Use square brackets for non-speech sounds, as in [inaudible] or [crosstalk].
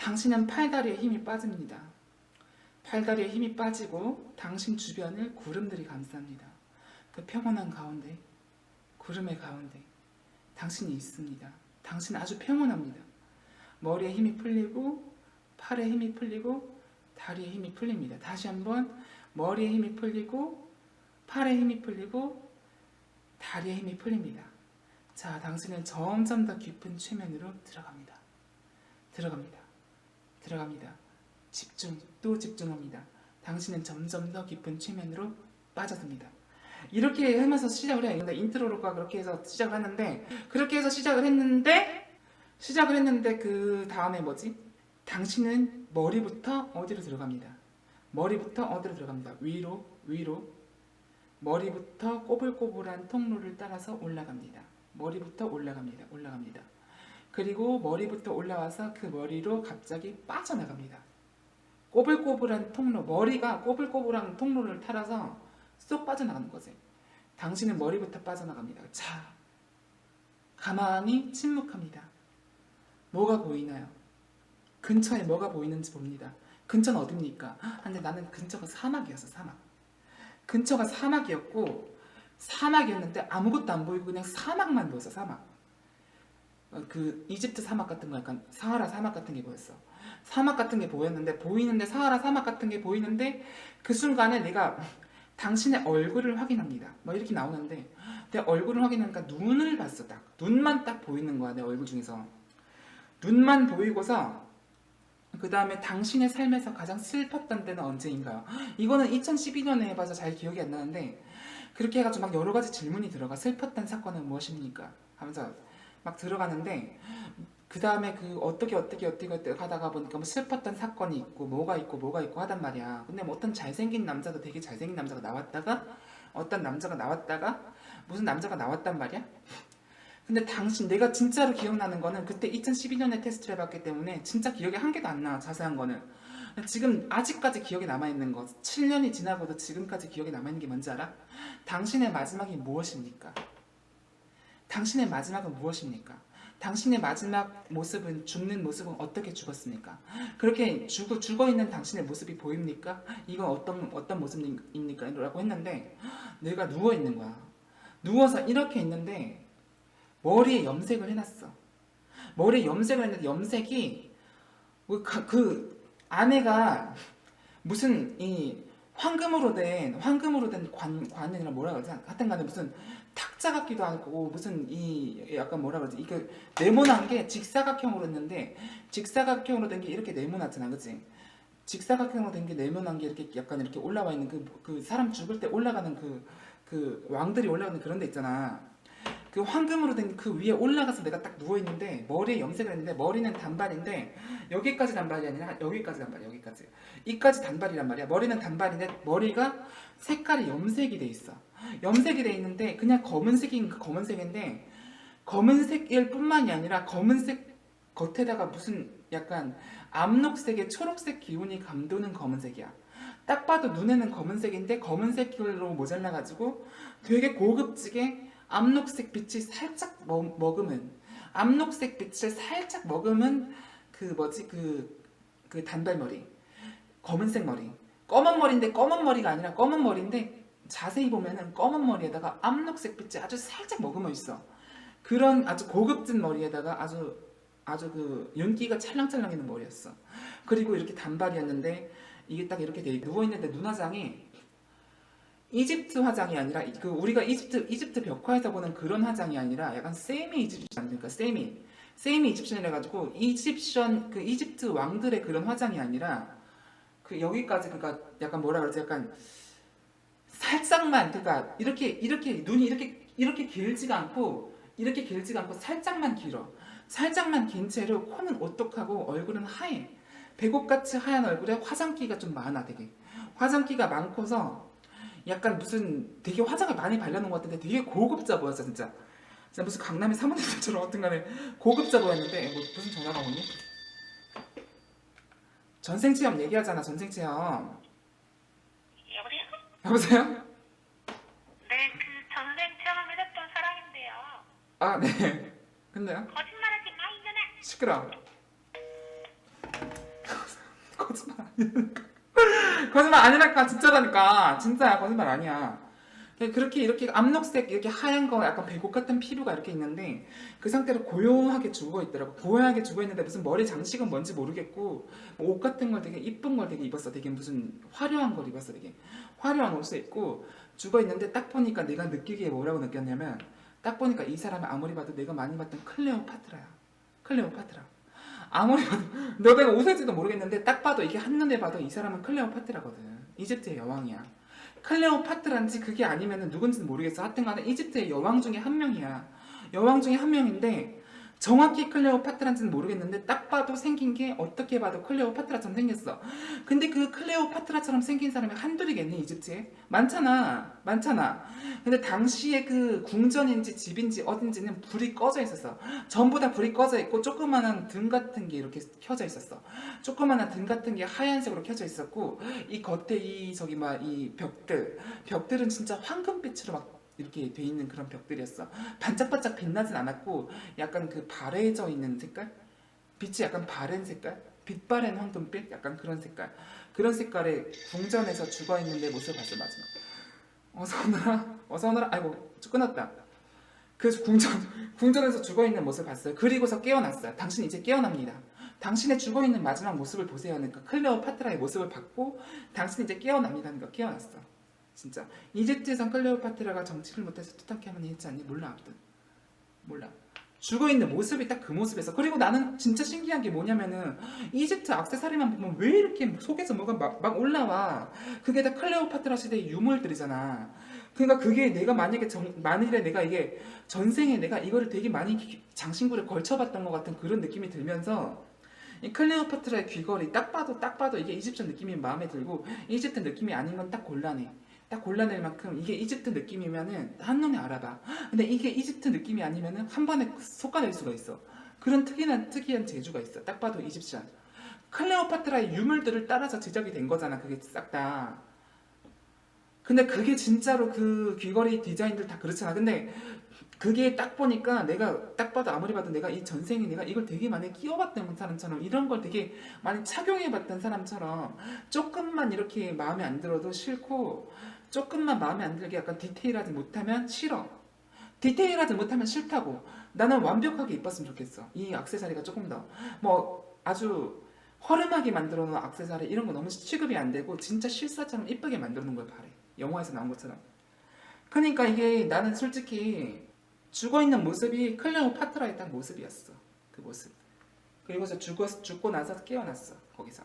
당신은 팔다리에 힘이 빠집니다. 팔다리에 힘이 빠지고 당신 주변을 구름들이 감쌉니다. 그 평온한 가운데, 구름의 가운데 당신이 있습니다. 당신은 아주 평온합니다. 머리에 힘이 풀리고 팔에 힘이 풀리고 다리에 힘이 풀립니다. 다시 한번 머리에 힘이 풀리고 팔에 힘이 풀리고 다리에 힘이 풀립니다. 자, 당신은 점점 더 깊은 최면으로 들어갑니다. 들어갑니다. 들어갑니다. 집중, 또 집중합니다. 당신은 점점 더 깊은 최면으로 빠져듭니다. 이렇게 하면서 시작을 해요. 근데 인트로가 그렇게 해서 시작을 하는데, 그렇게 해서 시작을 했는데, 시작을 했는데, 그 다음에 뭐지? 당신은 머리부터 어디로 들어갑니다. 머리부터 어디로 들어갑니다. 위로, 위로. 머리부터 꼬불꼬불한 통로를 따라서 올라갑니다. 머리부터 올라갑니다. 올라갑니다. 그리고 머리부터 올라와서 그 머리로 갑자기 빠져나갑니다. 꼬불꼬불한 통로, 머리가 꼬불꼬불한 통로를 따라서 쏙 빠져나가는 거지. 당신은 머리부터 빠져나갑니다. 자, 가만히 침묵합니다. 뭐가 보이나요? 근처에 뭐가 보이는지 봅니다. 근처는 어딥니까? 아, 근데 나는 근처가 사막이었어, 사막. 근처가 사막이었고, 사막이었는데 아무것도 안 보이고 그냥 사막만 보였어, 사막. 어, 그 이집트 사막 같은 거 약간 사하라 사막 같은 게 보였어. 사막 같은 게 보였는데 보이는데 사하라 사막 같은 게 보이는데 그 순간에 내가 당신의 얼굴을 확인합니다. 뭐 이렇게 나오는데 내 얼굴을 확인하니까 눈을 봤어 딱 눈만 딱 보이는 거야 내 얼굴 중에서 눈만 보이고서 그 다음에 당신의 삶에서 가장 슬펐던 때는 언제인가요? 이거는 2012년에 해봐서 잘 기억이 안 나는데 그렇게 해가지고 막 여러 가지 질문이 들어가 슬펐던 사건은 무엇입니까? 하면서 막 들어가는데 그 다음에 그 어떻게 어떻게 어떻게 어떻게 하다가 보니까 뭐 슬펐던 사건이 있고 뭐가 있고 뭐가 있고 하단 말이야. 근데 뭐 어떤 잘생긴 남자도 되게 잘생긴 남자가 나왔다가 어떤 남자가 나왔다가 무슨 남자가 나왔단 말이야. 근데 당신 내가 진짜로 기억나는 거는 그때 2012년에 테스트를 해봤기 때문에 진짜 기억이 한 개도 안 나. 자세한 거는. 지금 아직까지 기억에 남아있는 거 7년이 지나고도 지금까지 기억에 남아있는 게 뭔지 알아? 당신의 마지막이 무엇입니까? 당신의 마지막은 무엇입니까? 당신의 마지막 모습은 죽는 모습은 어떻게 죽었습니까? 그렇게 죽어, 죽어 있는 당신의 모습이 보입니까? 이건 어떤 어떤 모습입니까? 라고 했는데 내가 누워 있는 거야. 누워서 이렇게 있는데 머리에 염색을 해놨어. 머리에 염색을 했는데 염색이 그, 그 안에가 무슨 이 황금으로 된 황금으로 된 관, 관이나 뭐라 그러지 하여튼 간에 무슨 탁자 같기도 하고 무슨 이 약간 뭐라 그러지? 이게 네모난 게 직사각형으로 했는데 직사각형으로 된 게 이렇게 네모나잖아 그치 직사각형으로 된 게 네모난 게 이렇게 약간 이렇게 올라와 있는 그, 그 사람 죽을 때 올라가는 그, 그 왕들이 올라가는 그런 데 있잖아 그 황금으로 된 그 위에 올라가서 내가 딱 누워 있는데 머리에 염색을 했는데 머리는 단발인데 여기까지 단발이 아니라 여기까지 단발 여기까지. 이까지 단발이란 말이야. 머리는 단발인데 머리가 색깔이 염색이 돼 있어. 염색이 돼 있는데 그냥 검은색인 그 검은색인데 검은색일 뿐만이 아니라 검은색 겉에다가 무슨 약간 암록색의 초록색 기운이 감도는 검은색이야. 딱 봐도 눈에는 검은색인데 검은색으로 모자라가지고 되게 고급지게 암록색 빛이 살짝 먹, 머금은 암록색 빛을 살짝 머금은 그 뭐지? 그, 그 단발머리 검은색 머리. 검은 머리인데 검은 머리가 아니라 검은 머리인데 자세히 보면은 검은 머리에다가 암록색 빛이 아주 살짝 머금어 있어. 그런 아주 고급진 머리에다가 아주 아주 그 윤기가 찰랑찰랑 있는 머리였어. 그리고 이렇게 단발이었는데 이게 딱 이렇게 돼 누워있는데 눈화장이 이집트 화장이 아니라 그 우리가 이집트 이집트 벽화에서 보는 그런 화장이 아니라 약간 세미 이집션 그러니까 세미 세미 이집션이라 가지고 이집션 그 이집트 왕들의 그런 화장이 아니라 그 여기까지 그니까 약간 뭐라 그러지? 약간 살짝만 그니까 이렇게 이렇게 눈이 이렇게 이렇게 길지가 않고 이렇게 길지가 않고 살짝만 길어. 살짝만 긴 채로 코는 오똑하고 얼굴은 하얘. 배꼽같이 하얀 얼굴에 화장기가 좀 많아 되게. 화장기가 많고서 약간 무슨 되게 화장을 많이 발라놓은 것 같은데 되게 고급져 보였어 진짜 진짜 무슨 강남의 사모님들처럼 어떤 간에 고급져 보였는데 뭐 무슨 전화가 오니? 전생체험 얘기하잖아 전생체험 여보세요? 여보세요? 네, 그 전생 체험을 했던 사람인데요. 아네 [laughs] 근데요? 거짓말하지 마, 이년아. 시끄러 [laughs] 거짓말 아니라니까 거짓말 아니라니까 진짜라니까. 진짜야 거짓말 아니야. 그렇게 이렇게 암록색 이렇게 하얀 거 약간 배곡 같은 피부가 이렇게 있는데 그 상태로 고요하게 죽어 있더라고. 고요하게 죽어 있는데 무슨 머리 장식은 뭔지 모르겠고 뭐 옷 같은 걸 되게 이쁜 걸 되게 입었어. 되게 무슨 화려한 걸 입었어 되게. 화려한 옷을 입고 죽어 있는데 딱 보니까 내가 느끼기에 뭐라고 느꼈냐면 딱 보니까 이 사람이 아무리 봐도 내가 많이 봤던 클레오파트라야. 클레오파트라 아무리 봐도 너 내가 웃을지도 모르겠는데 딱 봐도 이게 한눈에 봐도 이 사람은 클레오파트라거든. 이집트의 여왕이야. 클레오파트란지 그게 아니면 누군지는 모르겠어. 하여튼간에 이집트의 여왕 중에 한 명이야. 여왕 중에 한 명인데 정확히 클레오파트란지는 모르겠는데 딱 봐도 생긴 게 어떻게 봐도 클레오파트라처럼 생겼어. 근데 그 클레오파트라처럼 생긴 사람이 한둘이겠니 이집트에? 많잖아 많잖아. 근데 당시에 그 궁전인지 집인지 어딘지는 불이 꺼져 있었어. 전부 다 불이 꺼져 있고 조그만한 등 같은 게 이렇게 켜져 있었어. 조그만한 등 같은 게 하얀색으로 켜져 있었고 이 겉에 이 저기 막 이 벽들 벽들은 진짜 황금빛으로 막 이렇게 돼 있는 그런 벽들이었어. 반짝반짝 빛나진 않았고 약간 그 바래져 있는 색깔? 빛이 약간 바랜 색깔? 빛바랜 황금빛? 약간 그런 색깔. 그런 색깔의 궁전에서 죽어 있는 내 모습을 봤어 마지막. 어서 오너라 어서 오너라. 아이고 끊었다. 그 궁전 궁전에서 죽어 있는 모습을 봤어요. 그리고서 깨어났어요. 당신 이제 깨어납니다. 당신의 죽어 있는 마지막 모습을 보세요 그러니까 클레오파트라의 모습을 봤고 당신 이제 깨어납니다 그러니까 깨어났어 진짜. 이집트에선 클레오파트라가 정치를 못해서 투탕카멘이 했지 않니? 몰라 아무튼. 몰라. 죽어 있는 모습이 딱 그 모습에서. 그리고 나는 진짜 신기한 게 뭐냐면은 이집트 악세사리만 보면 왜 이렇게 속에서 뭐가 막, 막 올라와? 그게 다 클레오파트라 시대의 유물들이잖아. 그러니까 그게 내가 만약에 정, 만일에 내가 이게 전생에 내가 이거를 되게 많이 기- 장신구를 걸쳐봤던 것 같은 그런 느낌이 들면서 이 클레오파트라의 귀걸이 딱 봐도 딱 봐도 이게 이집트 느낌이 마음에 들고 이집트 느낌이 아닌 건 딱 곤란해 딱 골라낼 만큼 이게 이집트 느낌이면은 한눈에 알아봐. 근데 이게 이집트 느낌이 아니면은 한 번에 속아낼 수가 있어. 그런 특이한 특이한 재주가 있어. 딱 봐도 이집시안. 클레오파트라의 유물들을 따라서 제작이 된 거잖아. 그게 싹 다. 근데 그게 진짜로 그 귀걸이 디자인들 다 그렇잖아. 근데 그게 딱 보니까 내가 딱 봐도 아무리 봐도 내가 이 전생에 내가 이걸 되게 많이 끼워봤던 사람처럼 이런 걸 되게 많이 착용해봤던 사람처럼 조금만 이렇게 마음에 안 들어도 싫고 조금만 마음에 안 들게 약간 디테일하지 못하면 싫어. 디테일하지 못하면 싫다고. 나는 완벽하게 입었으면 좋겠어. 이 악세사리가 조금 더 뭐 아주 허름하게 만들어 놓은 악세사리 이런 거 너무 취급이 안 되고 진짜 실사처럼 이쁘게 만들어 놓은 걸 바래. 영화에서 나온 것처럼. 그러니까 이게 나는 솔직히 죽어 있는 모습이 클레오파트라의 딱 모습이었어. 그 모습. 그리고서 죽어 죽고 나서 깨어났어. 거기서.